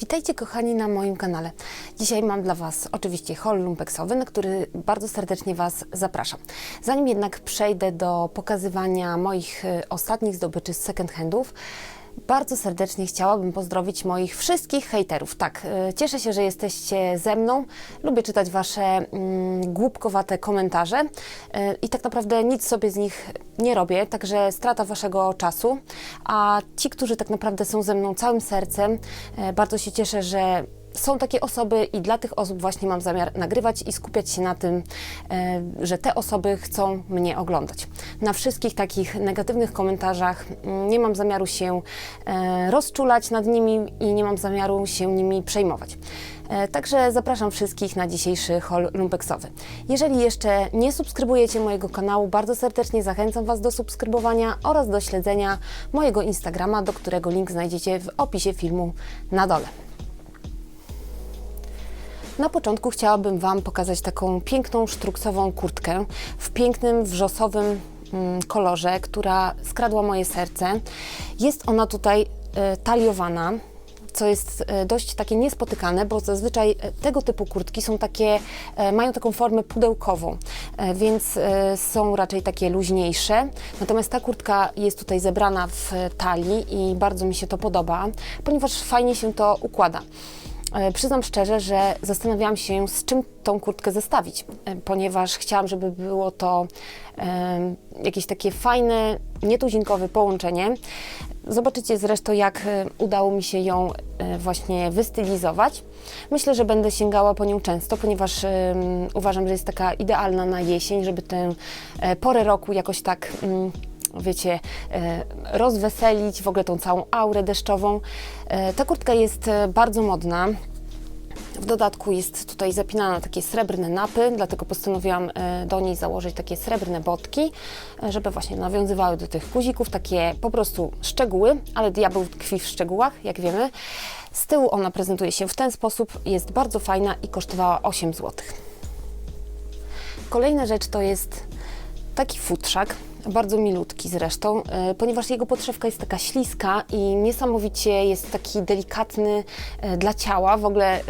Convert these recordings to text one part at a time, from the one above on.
Witajcie kochani na moim kanale. Dzisiaj mam dla Was oczywiście haul lumpeksowy, na który bardzo serdecznie Was zapraszam. Zanim jednak przejdę do pokazywania moich y, ostatnich zdobyczy z second handów, bardzo serdecznie chciałabym pozdrowić moich wszystkich hejterów. Tak, y, cieszę się, że jesteście ze mną. Lubię czytać Wasze mm, głupkowate komentarze y, i tak naprawdę nic sobie z nich nie robię, także strata Waszego czasu. A ci, którzy tak naprawdę są ze mną całym sercem, y, bardzo się cieszę, że są takie osoby i dla tych osób właśnie mam zamiar nagrywać i skupiać się na tym, e, że te osoby chcą mnie oglądać. Na wszystkich takich negatywnych komentarzach mm, nie mam zamiaru się e, rozczulać nad nimi i nie mam zamiaru się nimi przejmować. E, Także zapraszam wszystkich na dzisiejszy haul lumpeksowy. Jeżeli jeszcze nie subskrybujecie mojego kanału, bardzo serdecznie zachęcam Was do subskrybowania oraz do śledzenia mojego Instagrama, do którego link znajdziecie w opisie filmu na dole. Na początku chciałabym Wam pokazać taką piękną sztruksową kurtkę w pięknym wrzosowym mm, kolorze, która skradła moje serce. Jest ona tutaj e, taliowana, co jest e, dość takie niespotykane, bo zazwyczaj e, tego typu kurtki są takie, mają taką formę pudełkową, więc są raczej takie luźniejsze. Natomiast ta kurtka jest tutaj zebrana w talii i bardzo mi się to podoba, ponieważ fajnie się to układa. E, Przyznam szczerze, że zastanawiałam się, z czym tą kurtkę zestawić, e, ponieważ chciałam, żeby było to e, jakieś takie fajne, nietuzinkowe połączenie. Zobaczycie zresztą, jak udało mi się ją właśnie wystylizować. Myślę, że będę sięgała po nią często, ponieważ uważam, że jest taka idealna na jesień, żeby tę porę roku jakoś tak. Wiecie, e, rozweselić w ogóle tą całą aurę deszczową. E, Ta kurtka jest e, bardzo modna. W dodatku jest tutaj zapinana na takie srebrne napy, dlatego postanowiłam do niej założyć takie srebrne botki, żeby właśnie nawiązywały do tych guzików, takie po prostu szczegóły, ale diabeł tkwi w szczegółach, jak wiemy. Z tyłu ona prezentuje się w ten sposób, jest bardzo fajna i kosztowała 8 zł. Kolejna rzecz to jest taki futrzak, bardzo milutki zresztą, e, ponieważ jego podszewka jest taka śliska i niesamowicie jest taki delikatny e, dla ciała. W ogóle, e,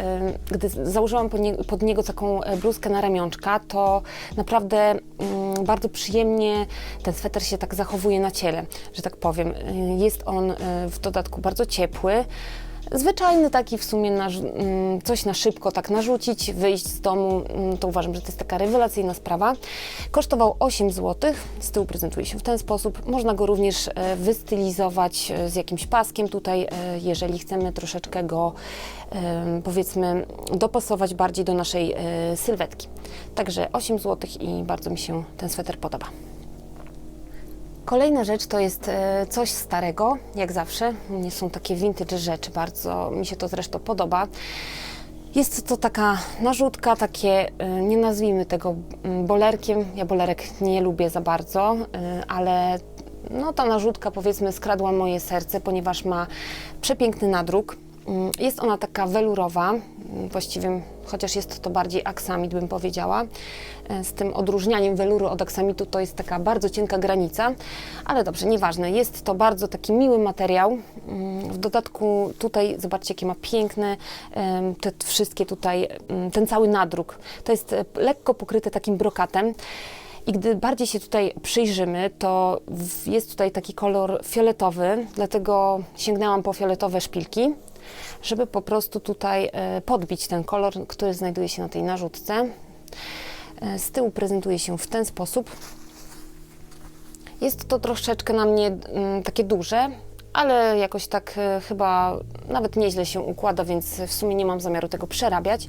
gdy założyłam pod, nie, pod niego taką bluzkę na ramionczka, to naprawdę mm, bardzo przyjemnie ten sweter się tak zachowuje na ciele, że tak powiem. Jest on w dodatku bardzo ciepły. Zwyczajny taki w sumie na, mm, coś na szybko tak narzucić, wyjść z domu, mm, to uważam, że to jest taka rewelacyjna sprawa. Kosztował 8 zł, z tyłu prezentuje się w ten sposób. Można go również e, wystylizować e, z jakimś paskiem tutaj, e, jeżeli chcemy troszeczkę go powiedzmy dopasować bardziej do naszej sylwetki. Także 8 zł i bardzo mi się ten sweter podoba. Kolejna rzecz to jest e, coś starego, jak zawsze. Nie są takie vintage rzeczy, bardzo mi się to zresztą podoba. Jest to taka narzutka, takie, e, nie nazwijmy tego mm, bolerkiem. Ja bolerek nie lubię za bardzo, e, ale no, ta narzutka powiedzmy skradła moje serce, ponieważ ma przepiękny nadruk. Mm, Jest ona taka welurowa, mm, właściwie chociaż jest to bardziej aksamit, bym powiedziała. E, Z tym odróżnianiem weluru od aksamitu to jest taka bardzo cienka granica, ale dobrze, nieważne. Jest to bardzo taki miły materiał. Mm, W dodatku tutaj zobaczcie, jakie ma piękne te wszystkie tutaj, ten cały nadruk. To jest e, lekko pokryte takim brokatem. I gdy bardziej się tutaj przyjrzymy, to jest tutaj taki kolor fioletowy, dlatego sięgnęłam po fioletowe szpilki, żeby po prostu tutaj e, podbić ten kolor, który znajduje się na tej narzutce. E, Z tyłu prezentuje się w ten sposób. Jest to troszeczkę na mnie mm, takie duże, ale jakoś tak e, chyba nawet nieźle się układa, więc w sumie nie mam zamiaru tego przerabiać.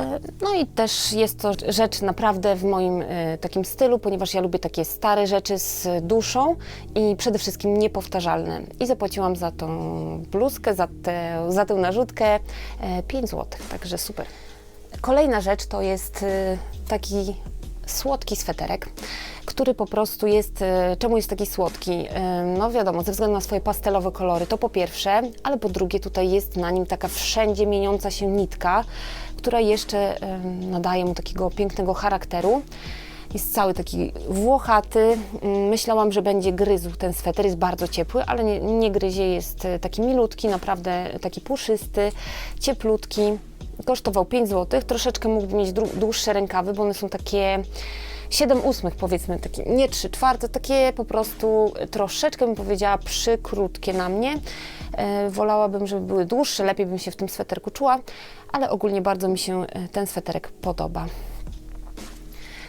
E, No i też jest to rzecz naprawdę w moim e, takim stylu, ponieważ ja lubię takie stare rzeczy z duszą i przede wszystkim niepowtarzalne. I zapłaciłam za tą bluzkę, za, tę za tę narzutkę e, 5 zł, także super. Kolejna rzecz to jest e, taki słodki sweterek, który po prostu jest, e, czemu jest taki słodki? E, No wiadomo, ze względu na swoje pastelowe kolory, to po pierwsze, ale po drugie tutaj jest na nim taka wszędzie mieniąca się nitka, która jeszcze nadaje mu takiego pięknego charakteru. Jest cały taki włochaty. Mm, Myślałam, że będzie gryzł ten sweter. Jest bardzo ciepły, ale nie, nie gryzie. Jest e, taki milutki, naprawdę taki puszysty, cieplutki. Kosztował 5 zł. Troszeczkę mógłby mieć dłu- dłuższe rękawy, bo one są takie 7 ósmych powiedzmy, takie, nie 3 czwarte, takie po prostu troszeczkę bym powiedziała przykrótkie na mnie. E, wolałabym, żeby były dłuższe, lepiej bym się w tym sweterku czuła, ale ogólnie bardzo mi się e, ten sweterek podoba.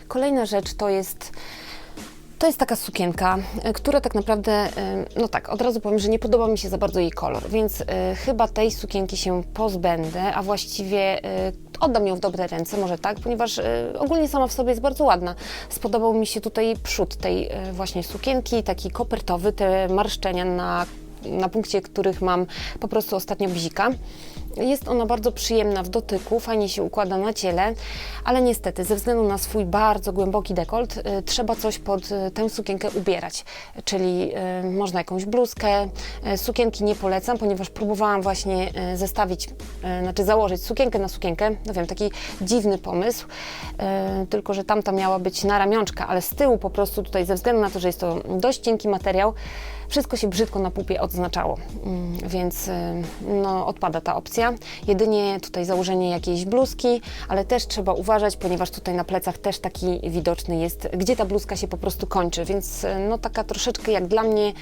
Kolejna rzecz to jest to jest taka sukienka, e, która tak naprawdę, no tak, od razu powiem, że nie podoba mi się za bardzo jej kolor, więc chyba tej sukienki się pozbędę, a właściwie oddam ją w dobre ręce, może tak, ponieważ e, ogólnie sama w sobie jest bardzo ładna. Spodobał mi się tutaj przód tej e, właśnie sukienki, taki kopertowy, te marszczenia na na punkcie których mam po prostu ostatnio bzika. Jest ona bardzo przyjemna w dotyku, fajnie się układa na ciele, ale niestety ze względu na swój bardzo głęboki dekolt y, trzeba coś pod y, tę sukienkę ubierać, czyli y, można jakąś bluzkę. Sukienki nie polecam, ponieważ próbowałam właśnie zestawić, znaczy założyć sukienkę na sukienkę. No wiem, taki dziwny pomysł, tylko że tamta miała być na ramionczka, ale z tyłu po prostu tutaj ze względu na to, że jest to dość cienki materiał, wszystko się brzydko na pupie odznaczało, Mm, więc no, odpada ta opcja. Jedynie tutaj założenie jakiejś bluzki, ale też trzeba uważać, ponieważ tutaj na plecach też taki widoczny jest, gdzie ta bluzka się po prostu kończy, więc y, no taka troszeczkę jak dla mnie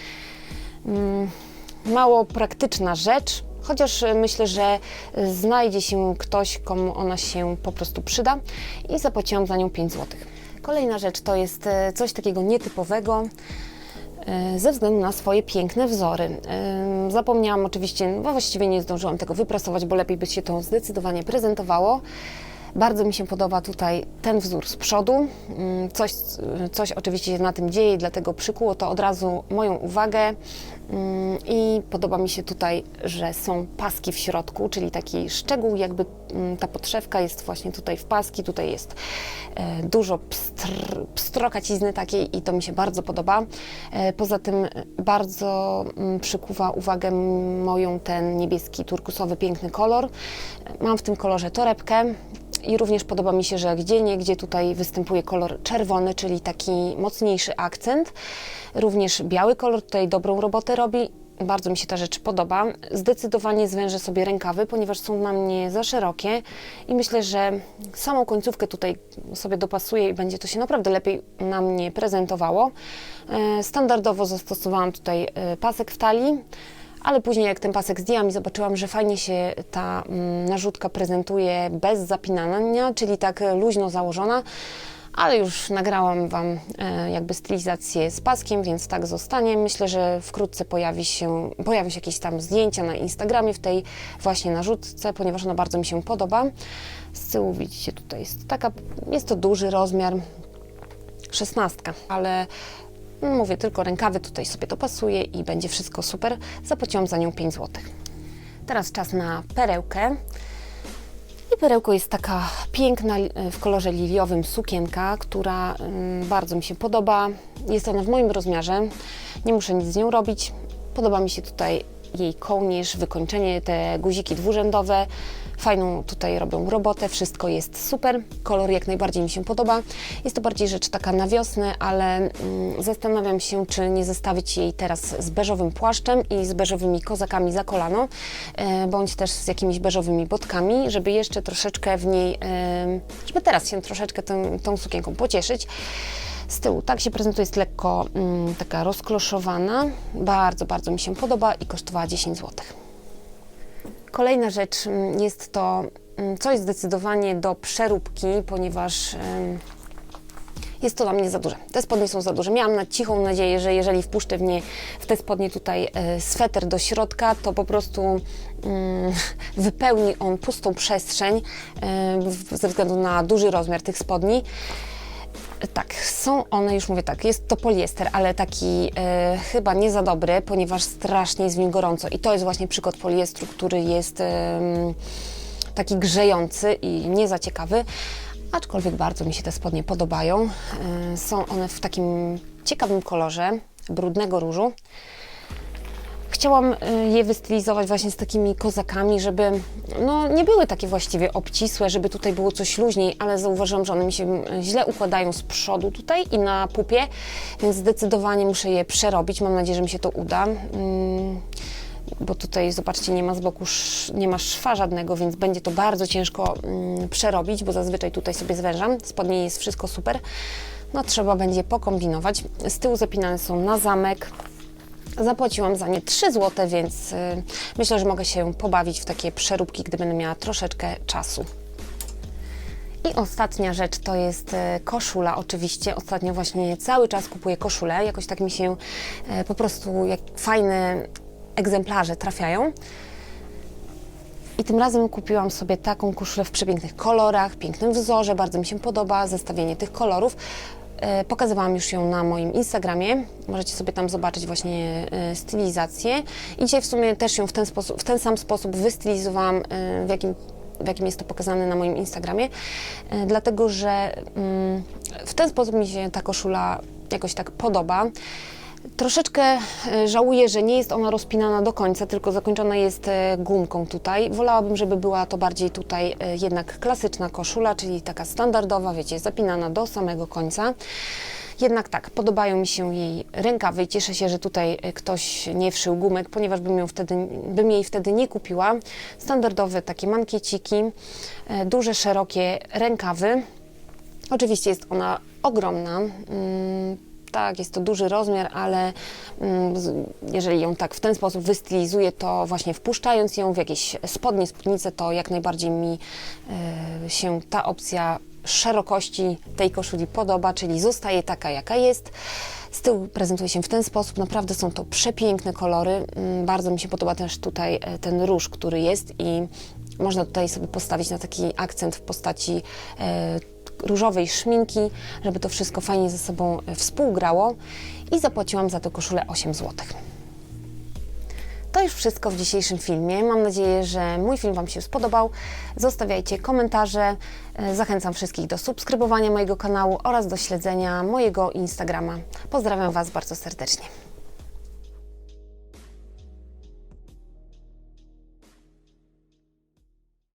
mm, mało praktyczna rzecz. Chociaż y, myślę, że y, znajdzie się ktoś, komu ona się po prostu przyda i zapłaciłam za nią 5 zł. Kolejna rzecz to jest coś takiego nietypowego e, ze względu na swoje piękne wzory. Ym, Zapomniałam oczywiście, no właściwie nie zdążyłam tego wyprasować, bo lepiej by się to zdecydowanie prezentowało. Bardzo mi się podoba tutaj ten wzór z przodu. Ym, Coś, coś oczywiście się na tym dzieje, dlatego przykuło to od razu moją uwagę. Ym, I podoba mi się tutaj, że są paski w środku, czyli taki szczegół, jakby ym, ta podszewka jest właśnie tutaj w paski, tutaj jest e, dużo pstr, pstrokacizny takiej i to mi się bardzo podoba. E, Poza tym bardzo mm, przykuwa uwagę moją ten niebieski, turkusowy, piękny kolor. Mam w tym kolorze torebkę. I również podoba mi się, że gdzie nie, gdzie tutaj występuje kolor czerwony, czyli taki mocniejszy akcent. Również biały kolor tutaj dobrą robotę robi. Bardzo mi się ta rzecz podoba. Zdecydowanie zwężę sobie rękawy, ponieważ są na mnie za szerokie i myślę, że samą końcówkę tutaj sobie dopasuję i będzie to się naprawdę lepiej na mnie prezentowało. E, Standardowo zastosowałam tutaj e, pasek w talii, ale później jak ten pasek zdjęłam i zobaczyłam, że fajnie się ta mm, narzutka prezentuje bez zapinania, czyli tak e, luźno założona, ale już nagrałam Wam e, jakby stylizację z paskiem, więc tak zostanie. Myślę, że wkrótce pojawi się, pojawią się jakieś tam zdjęcia na Instagramie w tej właśnie narzutce, ponieważ ona bardzo mi się podoba. Z tyłu widzicie, tutaj jest taka, jest to duży rozmiar, szesnastka, ale mówię, tylko rękawy tutaj sobie to pasuje i będzie wszystko super. Zapłaciłam za nią 5 zł. Teraz czas na perełkę. I perełko jest taka piękna e, w kolorze liliowym sukienka, która mm, bardzo mi się podoba. Jest ona w moim rozmiarze. Nie muszę nic z nią robić. Podoba mi się tutaj jej kołnierz, wykończenie, te guziki dwurzędowe. Fajną tutaj robią robotę, wszystko jest super. Kolor jak najbardziej mi się podoba. Jest to bardziej rzecz taka na wiosnę, ale mm, zastanawiam się, czy nie zestawić jej teraz z beżowym płaszczem i z beżowymi kozakami za kolano, e, bądź też z jakimiś beżowymi botkami, żeby jeszcze troszeczkę w niej, e, żeby teraz się troszeczkę tą, tą sukienką pocieszyć. Z tyłu tak się prezentuje, jest lekko mm, taka rozkloszowana. Bardzo, bardzo mi się podoba i kosztowała 10 zł. Kolejna rzecz mm, jest to mm, coś zdecydowanie do przeróbki, ponieważ em, jest to dla mnie za duże. Te spodnie są za duże. Miałam na cichą nadzieję, że jeżeli wpuszczę w nie w te spodnie tutaj e, sweter do środka, to po prostu mm, wypełni on pustą przestrzeń w- ze względu na duży rozmiar tych spodni. Tak, są one, już mówię tak, jest to poliester, ale taki e, chyba nie za dobry, ponieważ strasznie jest w nim gorąco. I to jest właśnie przykład poliestru, który jest em, taki grzejący i nie za ciekawy. Aczkolwiek bardzo mi się te spodnie podobają. E, są one w takim ciekawym kolorze, brudnego różu. Chciałam y, je wystylizować właśnie z takimi kozakami, żeby no, nie były takie właściwie obcisłe, żeby tutaj było coś luźniej, ale zauważyłam, że one mi się y, źle układają z przodu tutaj i na pupie, więc zdecydowanie muszę je przerobić. Mam nadzieję, że mi się to uda. Mm, bo tutaj zobaczcie, nie ma z boku, nie ma szwa żadnego, więc będzie to bardzo ciężko mm, przerobić, bo zazwyczaj tutaj sobie zwężam. Spodnie jest wszystko super. No trzeba będzie pokombinować. Z tyłu zapinane są na zamek. Zapłaciłam za nie 3 zł, więc y, myślę, że mogę się pobawić w takie przeróbki, gdy będę miała troszeczkę czasu. I ostatnia rzecz to jest e, koszula. Oczywiście ostatnio właśnie cały czas kupuję koszulę. Jakoś tak mi się e, po prostu jak fajne egzemplarze trafiają. I tym razem kupiłam sobie taką koszulę w przepięknych kolorach, pięknym wzorze. Bardzo mi się podoba zestawienie tych kolorów. E, Pokazywałam już ją na moim Instagramie. Możecie sobie tam zobaczyć właśnie e, stylizację. I dzisiaj w sumie też ją w ten, sposób, w ten sam sposób wystylizowałam, e, w jakim, w jakim jest to pokazane na moim Instagramie. Dlatego, że mm, w ten sposób mi się ta koszula jakoś tak podoba. Troszeczkę e, żałuję, że nie jest ona rozpinana do końca, tylko zakończona jest e, gumką tutaj. Wolałabym, żeby była to bardziej tutaj e, jednak klasyczna koszula, czyli taka standardowa, wiecie, zapinana do samego końca. Jednak tak, podobają mi się jej rękawy i cieszę się, że tutaj ktoś nie wszył gumek, ponieważ bym, ją wtedy, bym jej wtedy nie kupiła. Standardowe takie mankieciki, duże, szerokie rękawy. Oczywiście jest ona ogromna. Tak, jest to duży rozmiar, ale mm, jeżeli ją tak w ten sposób wystylizuję, to właśnie wpuszczając ją w jakieś spodnie, spódnice, to jak najbardziej mi e, się ta opcja szerokości tej koszuli podoba, czyli zostaje taka, jaka jest. Z tyłu prezentuje się w ten sposób. Naprawdę są to przepiękne kolory. Mm, Bardzo mi się podoba też tutaj e, ten róż, który jest i można tutaj sobie postawić na taki akcent w postaci e, różowej szminki, żeby to wszystko fajnie ze sobą e, współgrało i zapłaciłam za tę koszulę 8 zł. To już wszystko w dzisiejszym filmie. Mam nadzieję, że mój film Wam się spodobał. Zostawiajcie komentarze. E, Zachęcam wszystkich do subskrybowania mojego kanału oraz do śledzenia mojego Instagrama. Pozdrawiam Was bardzo serdecznie.